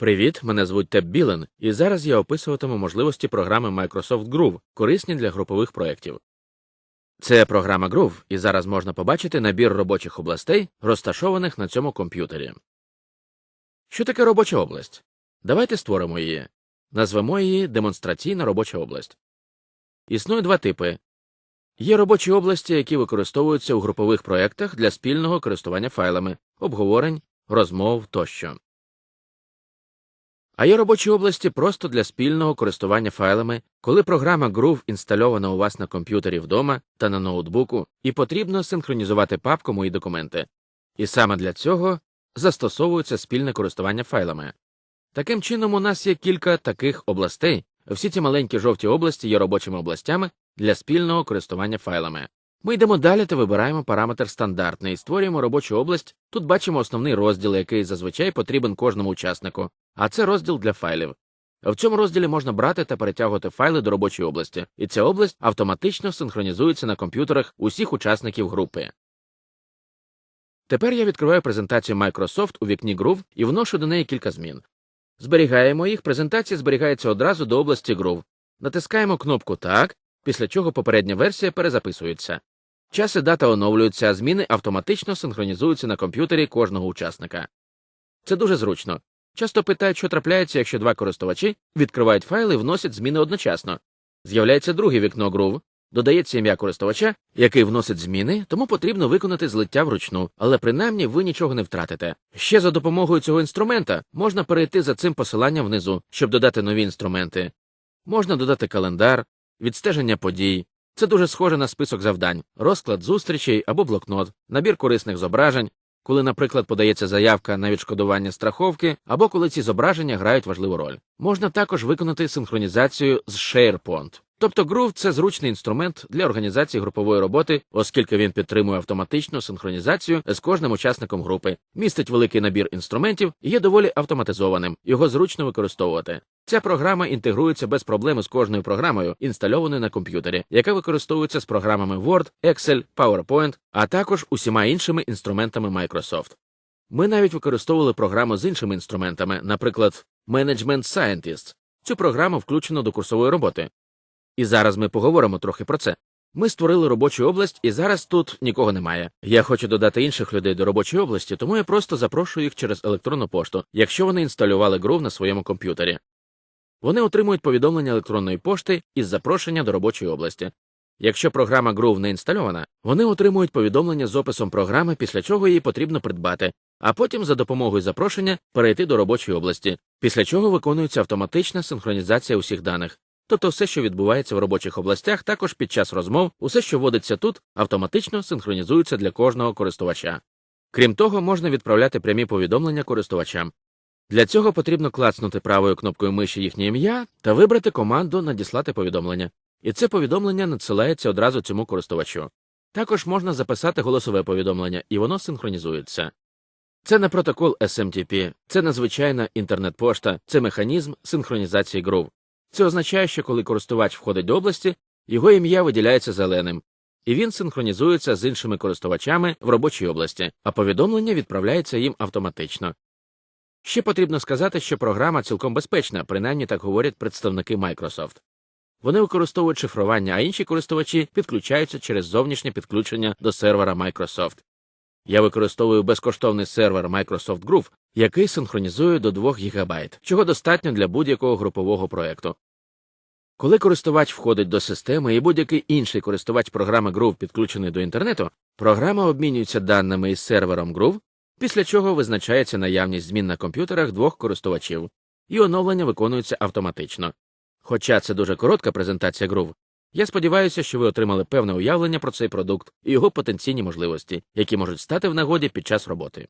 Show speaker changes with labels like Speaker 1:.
Speaker 1: Привіт, мене звуть Теб Білен, і зараз я описуватиму можливості програми Microsoft Groove, корисні для групових проєктів. Це програма Groove, і зараз можна побачити набір робочих областей, розташованих на цьому комп'ютері. Що таке робоча область? Давайте створимо її. Назвемо її демонстраційна робоча область. Існує два типи. Є робочі області, які використовуються у групових проєктах для спільного користування файлами, обговорень, розмов тощо. А є робочі області просто для спільного користування файлами, коли програма Groove інстальована у вас на комп'ютері вдома та на ноутбуку, і потрібно синхронізувати папку мої документи. І саме для цього застосовується спільне користування файлами. Таким чином, у нас є кілька таких областей. Всі ці маленькі жовті області є робочими областями для спільного користування файлами. Ми йдемо далі та вибираємо параметр стандартний, створюємо робочу область. Тут бачимо основний розділ, який зазвичай потрібен кожному учаснику, а це розділ для файлів. В цьому розділі можна брати та перетягувати файли до робочої області, і ця область автоматично синхронізується на комп'ютерах усіх учасників групи. Тепер я відкриваю презентацію Microsoft у вікні Groove і вношу до неї кілька змін. Зберігаємо їх, презентація зберігається одразу до області Groove. Натискаємо кнопку Так, після чого попередня версія перезаписується. Час і дата оновлюються, а зміни автоматично синхронізуються на комп'ютері кожного учасника. Це дуже зручно. Часто питають, що трапляється, якщо два користувачі відкривають файли і вносять зміни одночасно. З'являється друге вікно Groove, додається ім'я користувача, який вносить зміни, тому потрібно виконати злиття вручну, але принаймні ви нічого не втратите. Ще за допомогою цього інструмента можна перейти за цим посиланням внизу, щоб додати нові інструменти. Можна додати календар, відстеження подій. Це дуже схоже на список завдань, розклад зустрічей або блокнот, набір корисних зображень, коли, наприклад, подається заявка на відшкодування страховки, або коли ці зображення грають важливу роль. Можна також виконати синхронізацію з SharePoint. Тобто Groove – це зручний інструмент для організації групової роботи, оскільки він підтримує автоматичну синхронізацію з кожним учасником групи, містить великий набір інструментів і є доволі автоматизованим, його зручно використовувати. Ця програма інтегрується без проблем з кожною програмою, інстальованою на комп'ютері, яка використовується з програмами Word, Excel, PowerPoint, а також усіма іншими інструментами Microsoft. Ми навіть використовували програму з іншими інструментами, наприклад, Management Scientist. Цю програму включено до курсової роботи. І зараз ми поговоримо трохи про це. Ми створили робочу область, і зараз тут нікого немає. Я хочу додати інших людей до робочої області, тому я просто запрошую їх через електронну пошту, якщо вони інсталювали Groove на своєму комп'ютері. Вони отримують повідомлення електронної пошти із запрошення до робочої області. Якщо програма Groove не інстальована, вони отримують повідомлення з описом програми, після чого її потрібно придбати, а потім за допомогою запрошення перейти до робочої області, після чого виконується автоматична синхронізація усіх даних. Тобто все, що відбувається в робочих областях, також під час розмов, усе, що вводиться тут, автоматично синхронізується для кожного користувача. Крім того, можна відправляти прямі повідомлення користувачам. Для цього потрібно клацнути правою кнопкою миші їхнє ім'я та вибрати команду Надіслати повідомлення. І це повідомлення надсилається одразу цьому користувачу. Також можна записати голосове повідомлення, і воно синхронізується. Це не протокол SMTP, це надзвичайна інтернет-пошта, це механізм синхронізації Groove. Це означає, що коли користувач входить до області, його ім'я виділяється зеленим, і він синхронізується з іншими користувачами в робочій області, а повідомлення відправляється їм автоматично. Ще потрібно сказати, що програма цілком безпечна, принаймні так говорять представники Microsoft. Вони використовують шифрування, а інші користувачі підключаються через зовнішнє підключення до сервера Microsoft. Я використовую безкоштовний сервер Microsoft Groove, який синхронізує до 2 ГБ, чого достатньо для будь-якого групового проєкту. Коли користувач входить до системи і будь-який інший користувач програми Groove підключений до інтернету, програма обмінюється даними із сервером Groove, після чого визначається наявність змін на комп'ютерах двох користувачів, і оновлення виконується автоматично. Хоча це дуже коротка презентація Groove, я сподіваюся, що ви отримали певне уявлення про цей продукт і його потенційні можливості, які можуть стати в нагоді під час роботи.